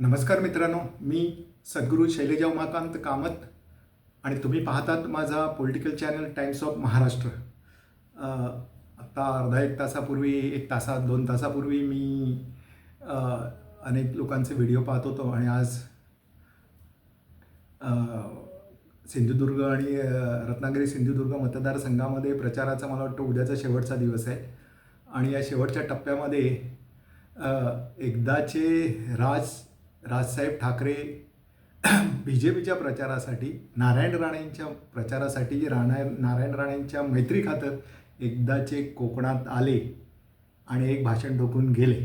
नमस्कार मित्रांनो मी सद्गुरू शैलेजा उमाकांत कामत आणि तुम्ही पाहतात माझा political channel times of Maharashtra आत्ता अर्धा एक तासापूर्वी एक तासा दोन तासापूर्वी मी अनेक लोकांचे व्हिडिओ पाहत होतो आणि आज सिंधुदुर्ग आणि रत्नागिरी सिंधुदुर्ग मतदारसंघामध्ये प्रचाराचा मला वाटतं उद्याचा शेवटचा दिवस आहे. आणि या शेवटच्या टप्प्यामध्ये एकदाचे राज राजसाहेब ठाकरे बी जे पीच्या प्रचारासाठी नारायण राणेंच्या प्रचारासाठी जे राणा नारायण राणेंच्या मैत्री खातर एकदाचे कोकणात आले आणि एक भाषण ठोकून गेले.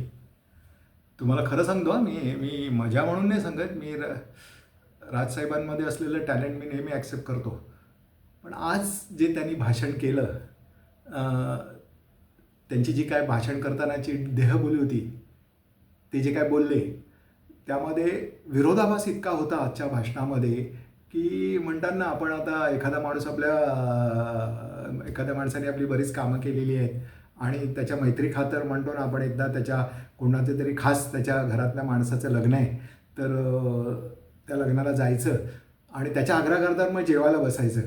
तुम्हाला खरं सांगतो हा, मी मी मजा म्हणून नाही सांगत. मी र राजसाहेबांमध्ये असलेलं टॅलेंट मी नेहमी ॲक्सेप्ट करतो. पण आज जे त्यांनी भाषण केलं त्यांची जी काय भाषण करतानाची देहबोली होती ते जे काय बोलले त्यामध्ये विरोधाभास इतका होता आजच्या भाषणामध्ये की म्हणतात ना आपण आता एखादा माणूस आपल्या एखाद्या माणसाने आपली बरीच कामं केलेली आहेत आणि त्याच्या मैत्री खातर म्हणतो ना आपण एकदा त्याच्या कोणाचे तरी खास त्याच्या घरातल्या माणसाचं लग्न आहे तर त्या लग्नाला जायचं आणि त्याच्या आग्रहाकरता मग जेवायला बसायचं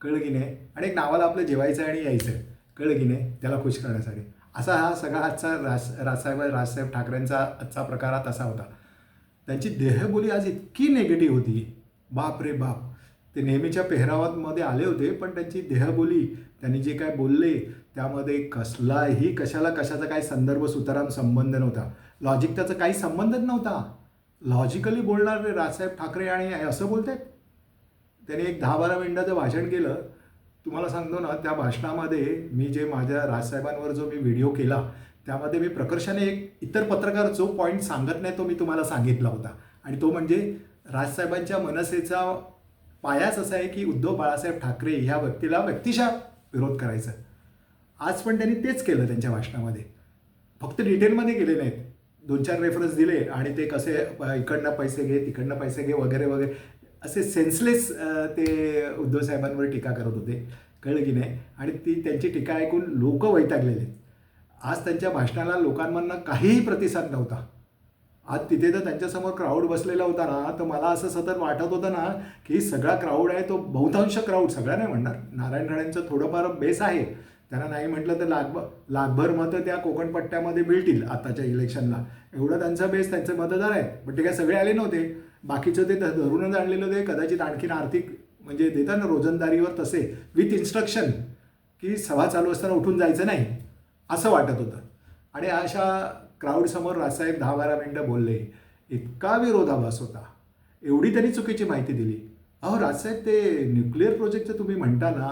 कळलं की नाही आणि एक नावाला आपलं जेवायचं आणि यायचं कळलं की नाही त्याला खुश करण्यासाठी. असा हा सगळा आजचा राज राजसाहेब राजसाहेब ठाकरेंचा आजचा प्रकार हा तसा होता. त्यांची देहबोली आज इतकी निगेटिव्ह होती. बाप रे बाप. ते नेहमीच्या पेहरावामध्ये आले होते पण त्यांची देहबोली त्यांनी जे काय बोलले त्यामध्ये कसलाही कशाला कशाचा काही संदर्भ सुताराम संबंध नव्हता. लॉजिक त्याचा काही संबंधच नव्हता. लॉजिकली बोलणारे राजसाहेब ठाकरे आणि असं बोलतात त्याने एक दहा बारा मिनटाचं भाषण केलं. तुम्हाला सांगतो ना त्या भाषणामध्ये मी जे माझ्या राजसाहेबांवर जो मी व्हिडिओ केला त्यामध्ये मी प्रकर्षाने एक इतर पत्रकार जो पॉईंट सांगत नाही तो मी तुम्हाला सांगितला होता. आणि तो म्हणजे राजसाहेबांच्या मनसेचा पायाच असा आहे की उद्धव बाळासाहेब ठाकरे ह्या व्यक्तीला व्यक्तिशा विरोध करायचा. आज पण त्यांनी तेच केलं त्यांच्या भाषणामध्ये. फक्त डिटेलमध्ये गेले नाहीत. दोन चार रेफरन्स दिले आणि ते कसे इकडनं पैसे घे तिकडनं पैसे घे वगैरे वगैरे. असे सेन्सलेस ते उद्धव साहेबांवर टीका करत होते. कळलं की नाही? आणि ती त्यांची टीका ऐकून लोक वैतागलेले. आहेत. आज त्यांच्या भाषणाला लोकांमधनं काहीही प्रतिसाद नव्हता. आज तिथे तर त्यांच्यासमोर क्राऊड बसलेला होता ना तर मला असं सतत वाटत होतं ना की सगळा क्राऊड आहे तो बहुतांश क्राऊड सगळा नाही म्हणणार. नारायण राणेंचं थोडंफार बेस आहे. त्यांना नाही म्हटलं तर लाख लाखभर मतं त्या कोकणपट्ट्यामध्ये मिळतील आत्ताच्या इलेक्शनला एवढं त्यांचा बेस त्यांचे मतदार आहेत. पण ते काय सगळे आले नव्हते. बाकीचं ते धरूनच आणलेलं होते. कदाचित आणखीन आर्थिक म्हणजे देतात ना रोजंदारीवर तसे विथ इन्स्ट्रक्शन की सभा चालू असताना उठून जायचं नाही. असं वाटत होतं. आणि अशा क्राऊडसमोर राजसाहेब दहा बारा मिनटं बोलले इतका विरोधाभास होता. एवढी त्यांनी चुकीची माहिती दिली. अहो राजसाहेब ते न्यूक्लिअर प्रोजेक्टचं तुम्ही म्हणता ना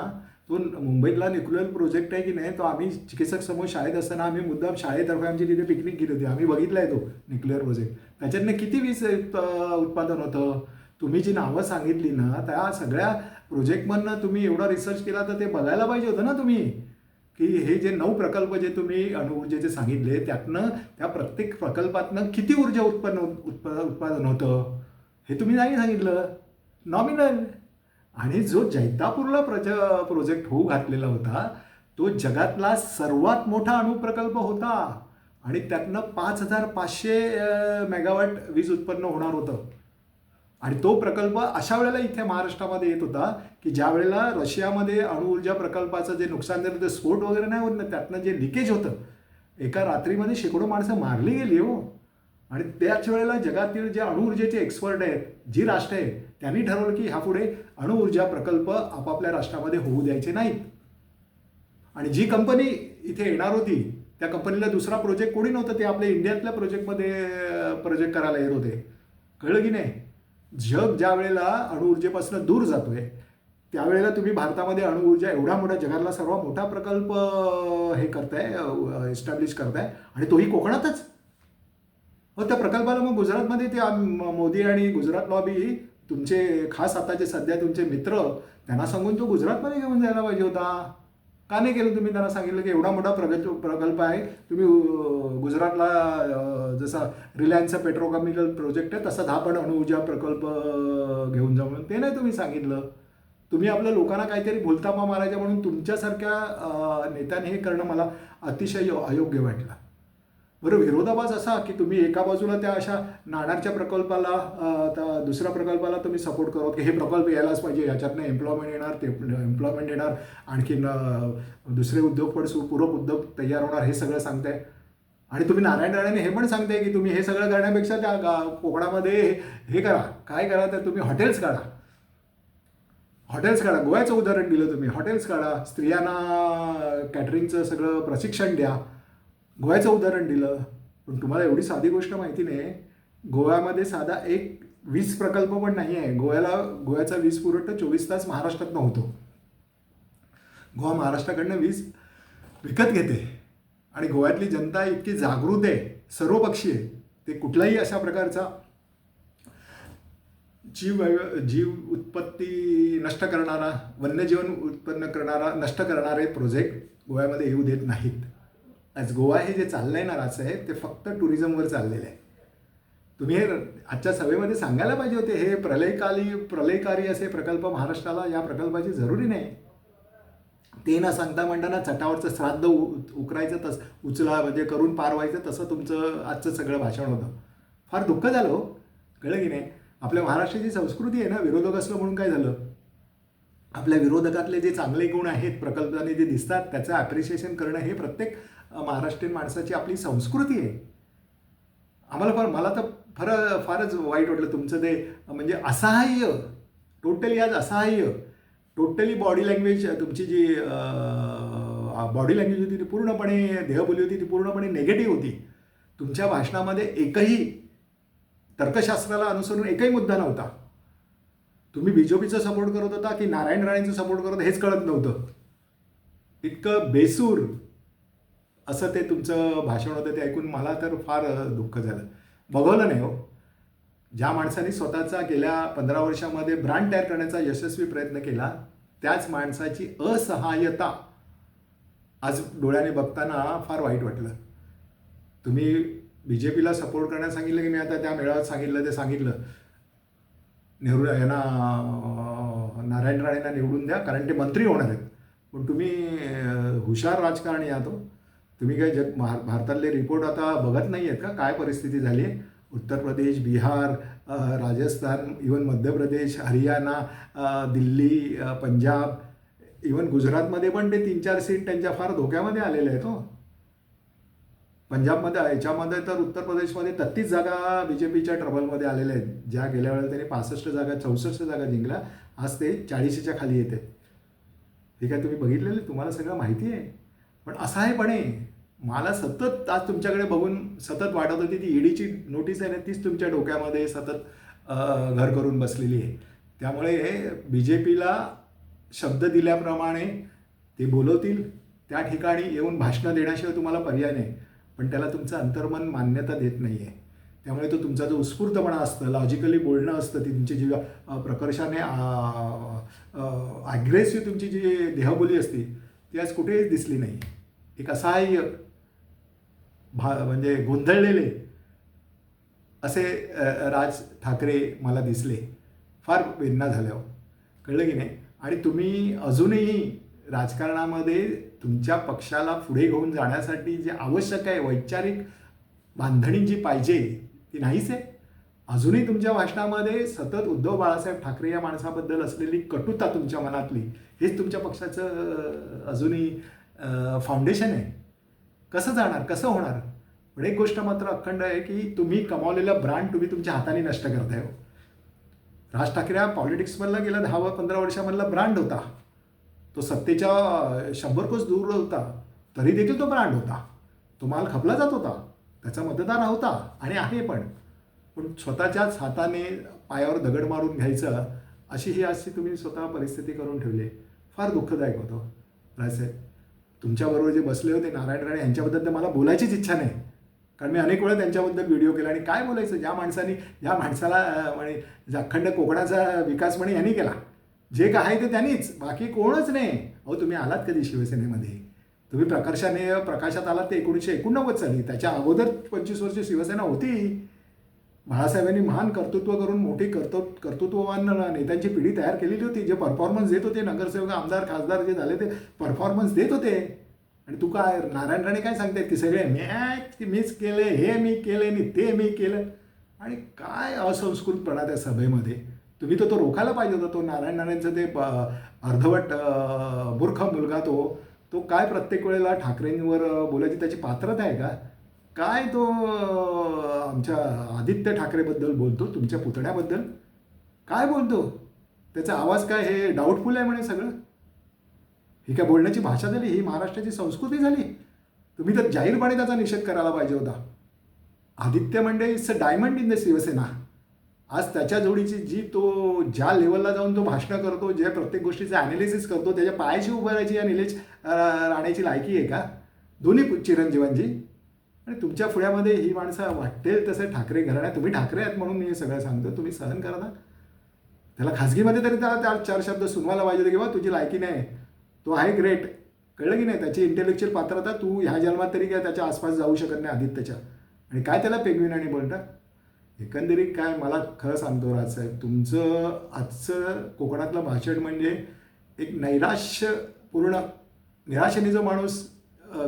तो मुंबईतला न्यूक्लिअर प्रोजेक्ट आहे की नाही तो आम्ही चिकित्सक समोर शाळेत असताना आम्ही मुद्दाम शाळेतर्फे आमची तिथे पिकनिक गेली होती. आम्ही बघितला आहे तो न्यूक्लिअर प्रोजेक्ट त्याच्यातनं किती वीज उत्पादन होतं? तुम्ही जी नावं सांगितली ना त्या सगळ्या प्रोजेक्टमधनं तुम्ही एवढा रिसर्च केला तर ते बघायला पाहिजे होतं ना तुम्ही. की हे जे नऊ प्रकल्प जे तुम्ही अणुऊर्जेचे सांगितले त्यातनं त्या प्रत्येक प्रकल्पातनं किती ऊर्जा उत्पन्न उत्प उत्पादन होतं? हे तुम्ही नाही सांगितलं. नॉमिनल आणि जो जैतापूरला प्रज प्रोजेक्ट होऊ घातलेला होता तो जगातला सर्वात मोठा अणुप्रकल्प होता. आणि त्यातनं पाच हजार पाचशे मेगावॅट वीज उत्पन्न होणार होतं. आणि तो प्रकल्प अशा वेळेला इथे महाराष्ट्रामध्ये येत होता की ज्या वेळेला रशियामध्ये अणुऊर्जा प्रकल्पाचं जे नुकसान झालं ते स्फोट वगैरे नाही होत ना त्यातनं जे लिकेज होतं एका रात्रीमध्ये शेकडो माणसं मारली गेली हो. आणि त्याच वेळेला जगातील जे अणुऊर्जेचे एक्सपर्ट आहेत जी राष्ट्र आहेत त्यांनी ठरवलं की ह्यापुढे अणुऊर्जा प्रकल्प आपापल्या राष्ट्रामध्ये होऊ द्यायचे नाहीत. आणि जी कंपनी इथे येणार होती त्या कंपनीला दुसरा प्रोजेक्ट कोणी नव्हतं ते आपल्या इंडियातल्या प्रोजेक्टमध्ये प्रोजेक्ट करायला येत होते. कळलं की नाही? जग ज्या वेळेला अणुऊर्जेपासून दूर जातोय त्यावेळेला तुम्ही भारतामध्ये अणुऊर्जा एवढा मोठा जगातला सर्वात मोठा प्रकल्प हे करताय एस्टॅब्लिश करताय आणि तोही कोकणातच. मग त्या प्रकल्पाला मग गुजरातमध्ये ते मोदी आणि गुजरात लॉबी तुमचे खास आताचे सध्या तुमचे मित्र त्यांना सांगून तो गुजरातमध्ये घेऊन जायला पाहिजे होता. का नाही केलं तुम्ही? त्यांना सांगितलं की एवढा मोठा प्रगत प्रकल्प आहे. तुम्ही गुजरातला जसा रिलायन्सचा पेट्रोकेमिकल प्रोजेक्ट आहे तसा दहा पण अणुऊर्जा प्रकल्प घेऊन जा म्हणून. ते नाही तुम्ही सांगितलं. तुम्ही आपल्या लोकांना काहीतरी भुलतापा मारायच्या म्हणून तुमच्यासारख्या नेत्याने हे करणं मला अतिशय अयोग्य वाटलं. बरं विरोधाभास असा की तुम्ही एका बाजूला त्या अशा नाणारच्या प्रकल्पाला त्या दुसऱ्या प्रकल्पाला तुम्ही सपोर्ट करत की हे प्रकल्प यायलाच पाहिजे याच्यातनं एम्प्लॉयमेंट येणार ते एम्प्लॉयमेंट येणार आणखीन दुसरे उद्योग पण सु पूरक उद्योग तयार होणार हे सगळं सांगताय? आणि तुम्ही नारायण राणेने हे पण सांगताय की तुम्ही हे सगळं करण्यापेक्षा त्या गा- कोकणामध्ये हे करा. काय करा तर तुम्ही हॉटेल्स काढा. हॉटेल्स काढा. गोव्याचं उदाहरण दिलं तुम्ही. हॉटेल्स काढा. स्त्रियांना कॅटरिंगचं सगळं प्रशिक्षण द्या. गोव्याचं उदाहरण दिलं. पण तुम्हाला एवढी साधी गोष्ट माहिती नाही. गोव्यामध्ये साधा एक वीज प्रकल्प पण नाही आहे. गोव्याला गोव्याचा वीज पुरवठा चोवीस तास महाराष्ट्रातनं होतो. गोवा महाराष्ट्राकडनं वीज विकत घेते. आणि गोव्यातली जनता इतकी जागृत आहे सर्वपक्षीय आहे. ते कुठलाही अशा प्रकारचा जीव जीव उत्पत्ती नष्ट करणारा वन्यजीवन उत्पन्न करणारा नष्ट करणारे प्रोजेक्ट गोव्यामध्ये येऊ देत नाहीत. आज गोवा हे जे चाललंय ना राज आहे ते फक्त टुरिझमवर चाललेलं आहे. तुम्ही हे आजच्या सभेमध्ये सांगायला पाहिजे होते हे प्रलयकाली प्रलयकारी असे प्रकल्प महाराष्ट्राला या प्रकल्पाची जरुरी नाही. ते ना सांगता म्हणताना चटावरचं श्राद्ध उ- उकरायचं तस उचला म्हणजे करून पार व्हायचं तसं तुमचं आजचं सगळं भाषण होतं. फार दुःख झालं हो. कळलं की नाही? आपल्या महाराष्ट्राची संस्कृती आहे ना विरोधक असलं म्हणून काय झालं? आपल्या विरोधकातले जे चांगले गुण आहेत प्रकल्पाने जे दिसतात त्याचं ॲप्रिशिएशन करणं हे प्रत्येक महाराष्ट्रीयन माणसाची आपली संस्कृती आहे. आम्हाला फार मला तर फार फारच वाईट वाटलं तुमचं ते म्हणजे असहाय्य. टोटली आज असहाय्य. टोटली बॉडी लँग्वेज तुमची जी बॉडी लँग्वेज होती ती पूर्णपणे देहबोली होती ती पूर्णपणे नेगेटिव्ह होती. तुमच्या भाषणामध्ये एकही तर्कशास्त्राला अनुसरून एकही मुद्दा नव्हता. तुम्ही बी जे पीचा सपोर्ट करत होता की नारायण राणेंचा सपोर्ट करत हेच कळत नव्हतं. इतकं बेसूर असं ते तुमचं भाषण होतं ते ऐकून मला तर फार दुःख झालं. बघवलं नाही हो. ज्या माणसाने स्वतःचा गेल्या पंधरा वर्षामध्ये ब्रँड तयार करण्याचा यशस्वी प्रयत्न केला त्याच माणसाची असहाय्यता आज डोळ्याने बघताना फार वाईट वाटलं. तुम्ही बी जे पीला सपोर्ट करण्यास सांगितलं की मी आता त्या मेळाव्यात सांगितलं ते सांगितलं. नेहरू यांना नारायण राणेंना निवडून द्या कारण ते मंत्री होणार आहेत. पण तुम्ही हुशार राजकारणी आहात हो. तुम्ही काय जग भार भारतातले रिपोर्ट आता बघत नाही आहेत का? काय परिस्थिती झाली? आहे उत्तर प्रदेश बिहार राजस्थान इवन मध्य प्रदेश हरियाणा दिल्ली पंजाब इवन गुजरातमध्ये पण ते तीन चार सीट त्यांच्या फार धोक्यामध्ये आलेले आहेत हो. पंजाबमध्ये याच्यामध्ये तर उत्तर प्रदेशमध्ये तत्तीस जागा बी जे पीच्या ट्रबलमध्ये आलेल्या आहेत. ज्या गेल्या वेळेला त्यांनी पासष्ट जागा चौसष्ट जागा जिंकल्या. आज ते चाळीशीच्या खाली येते हे काय तुम्ही बघितलेलं तुम्हाला सगळं माहिती आहे. पण असं आहे पणे मला सतत आज तुमच्याकडे बघून सतत वाटत होती ती ईडीची नोटीस आहे ना तीच तुमच्या डोक्यामध्ये सतत घर करून बसलेली आहे. त्यामुळे हे बी जे पीला शब्द दिल्याप्रमाणे ते बोलवतील. त्या ठिकाणी येऊन भाषणं देण्याशिवाय तुम्हाला पर्याय नाही. पण त्याला तुमचं अंतर्मन मान्यता देत नाही आहे त्यामुळे तो तुमचा जो उत्स्फूर्तपणा असतं लॉजिकली बोलणं असतं ती तुमची जी प्रकर्षाने ॲग्रेसिव्ह तुमची जी देहबोली असते ती आज कुठेच दिसली नाही. एक असहाय्य भा म्हणजे गोंधळलेले असे राज ठाकरे मला दिसले. फार वेदना झाल्या. कळलं की नाही? आणि तुम्ही अजूनही राजकारणामध्ये तुमच्या पक्षाला पुढे घेऊन जाण्यासाठी जे आवश्यक आहे वैचारिक बांधणी जी पाहिजे ती नाहीच आहे? अजूनही तुमच्या भाषणामध्ये सतत उद्धव बाळासाहेब ठाकरे या माणसाबद्दल असलेली कटुता तुमच्या मनातली हेच तुमच्या पक्षाचं अजूनही फाउंडेशन आहे. कसं जाणार कसं होणार? पण एक गोष्ट मात्र अखंड आहे की तुम्ही कमावलेला ब्रँड तुम्ही तुमच्या हाताने नष्ट करताय हो. राज ठाकरे हा पॉलिटिक्समधला गेला दहा व पंधरा वर्षामधला ब्रँड होता. तो सत्तेच्या शंभर कोस दूर होता तरी देखील तो ब्रँड होता. तो माल खपला जात होता त्याचा मतदार होता आणि आहे पण. पण स्वतःच्याच हाताने पायावर दगड मारून घ्यायचं अशी ही अशी तुम्ही स्वतः परिस्थिती करून ठेवली. फार दुःखदायक होतं. राजसाहेब तुमच्याबरोबर जे बसले होते नारायण राणे यांच्याबद्दल तर मला बोलायचीच इच्छा नाही. कारण मी अनेक वेळा त्यांच्याबद्दल व्हिडिओ केला आणि काय बोलायचं? ज्या माणसाने ज्या माणसाला म्हणे अखंड कोकणाचा विकास म्हणे यांनी केला. जे काय आहे ते त्यांनीच. बाकी कोणच नाही. अहो तुम्ही आलात कधी शिवसेनेमध्ये? तुम्ही प्रकर्षाने प्रकाशात आलात ते एकोणीसशे एकोणनव्वद साली. त्याच्या अगोदर पंचवीस वर्ष शिवसेना होती. बाळासाहेबांनी महान कर्तृत्व करून मोठी कर्तृ कर्तृत्ववान नेत्यांची पिढी तयार केलेली होती. जे परफॉर्मन्स देत होते नगरसेवक आमदार खासदार जे झाले ते परफॉर्मन्स देत होते. आणि तू काय नारायण राणे काय सांगतात की सगळे मॅच मीच केलं हे मी केलं आणि ते मी केलं. आणि काय असंस्कृतपणा त्या सभेमध्ये. तुम्ही तर तो रोखायला पाहिजे होता तो नारायण राणेंचा ते अर्धवट मूर्ख मुलगा तो तो काय प्रत्येक वेळेला ठाकरेंवर बोलायची त्याची पात्रता आहे का? काय तो आमच्या आदित्य ठाकरेबद्दल बोलतो? तुमच्या पुतण्याबद्दल? काय बोलतो? त्याचा आवाज काय? हे डाऊटफुल आहे म्हणे सगळं. ही काय बोलण्याची भाषा झाली? ही महाराष्ट्राची संस्कृती झाली? तुम्ही तर जाहीरपणे त्याचा निषेध करायला पाहिजे होता. आदित्य म्हणजे it's a diamond in the Shiv Sena आज त्याच्या जोडीची जी तो ज्या लेवलला जाऊन तो भाषणं करतो जे प्रत्येक गोष्टीचं ॲनालिसिस करतो त्याच्या पायाशी उभं राहायची या निलेश राहण्याची लायकी आहे का? दोन्ही चिरंजीवांची. आणि तुमच्या पुण्यामध्ये ही माणसं वाटेल तसं ठाकरे घराण्या तुम्ही ठाकरे आहेत म्हणून मी हे सगळं सांगतो. तुम्ही सहन करा ना. त्याला खाजगीमध्ये तरी त्याला त्या चार शब्द सुनवायला पाहिजे किंवा तुझी लायकी नाही. तो आहे ग्रेट कळलं की नाही? त्याची इंटेलेक्च्युअल पात्रता तू ह्या जन्मात तरी काय त्याच्या आसपास जाऊ शकत नाही आदित्यच्या. आणि काय त्याला पेगविन आणि बोलता? एकंदरीत काय मला खरं सांगतो राजसाहेब तुमचं आजचं कोकणातलं भाषण म्हणजे एक नैराश्यपूर्ण निराशेने जो माणूस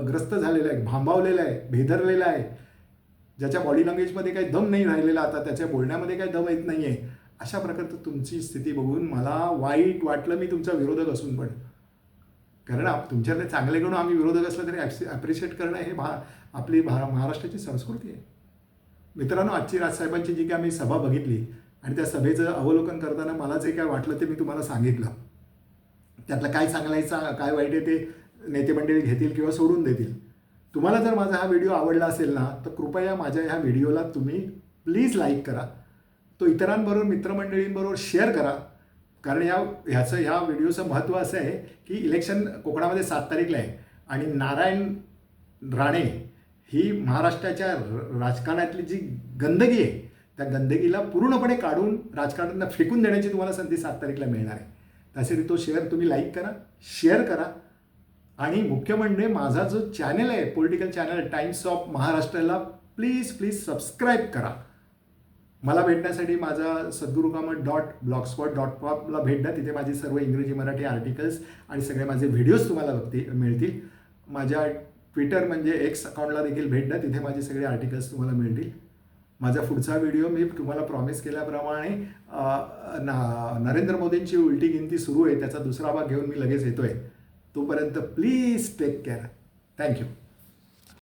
ग्रस्त झालेला आहे भांबावलेला आहे भेदरलेला आहे. ज्याच्या बॉडी लँग्वेजमध्ये काही दम नाही राहिलेला आता त्याच्या बोलण्यामध्ये काही दम येत नाही आहे अशा प्रकारचं तुमची स्थिती बघून मला वाईट वाटलं मी तुमचा विरोधक असून पण. कारण तुमच्याकडे चांगले गुण आम्ही विरोधक असलं तरी ॲप्रिशिएट करणं हे भा आपली भा महाराष्ट्राची संस्कृती आहे. मित्रांनो आजची राजसाहेबांची जी काय आम्ही सभा बघितली आणि त्या सभेचं अवलोकन करताना मला जे काय वाटलं ते मी तुम्हाला सांगितलं. त्यातलं काय चांगलायचं काय वाईट आहे ते नेते मंडळी घेतील किंवा सोडून देतील. तुम्हाला जर माझा हा व्हिडिओ आवडला असेल ना तर कृपया माझ्या ह्या व्हिडिओला तुम्ही प्लीज लाईक करा. तो इतरांबरोबर मित्रमंडळींबरोबर शेअर करा. कारण या ह्याचं ह्या व्हिडिओचं महत्त्व असं आहे की इलेक्शन कोकणामध्ये सात तारीखला आहे. आणि नारायण राणे ही महाराष्ट्राच्या र- राजकारणातली जी गंदगी आहे त्या गंदगीला पूर्णपणे काढून राजकारणांना फेकून देण्याची तुम्हाला संधी सात तारीखला मिळणार आहे. त्यासाठी तो शेअर तुम्ही लाईक करा शेअर करा. आणि मुख्य म्हणजे माझा जो चॅनल आहे पॉलिटिकल चॅनल टाइम्स ऑफ महाराष्ट्राला प्लीज प्लीज सबस्क्राईब करा. मला भेटण्यासाठी माझा सद्गुरुकामत डॉट ब्लॉगस्पॉट डॉट कॉमला भेट द्या. तिथे माझे सर्व इंग्रजी मराठी आर्टिकल्स आणि सगळे माझे व्हिडिओज तुम्हाला बघतील मिळतील. माझ्या ट्विटर म्हणजे एक्स अकाउंटला देखील भेट द्या. तिथे माझे सगळे आर्टिकल्स तुम्हाला मिळतील. माझा पुढचा व्हिडिओ मी तुम्हाला प्रॉमिस केल्याप्रमाणे ना नरेंद्र मोदींची उलटी गिनती सुरू आहे. त्याचा दुसरा भाग घेऊन मी लगेच येतो आहे तोपर्यंत प्लीज टेक केअर थँक्यू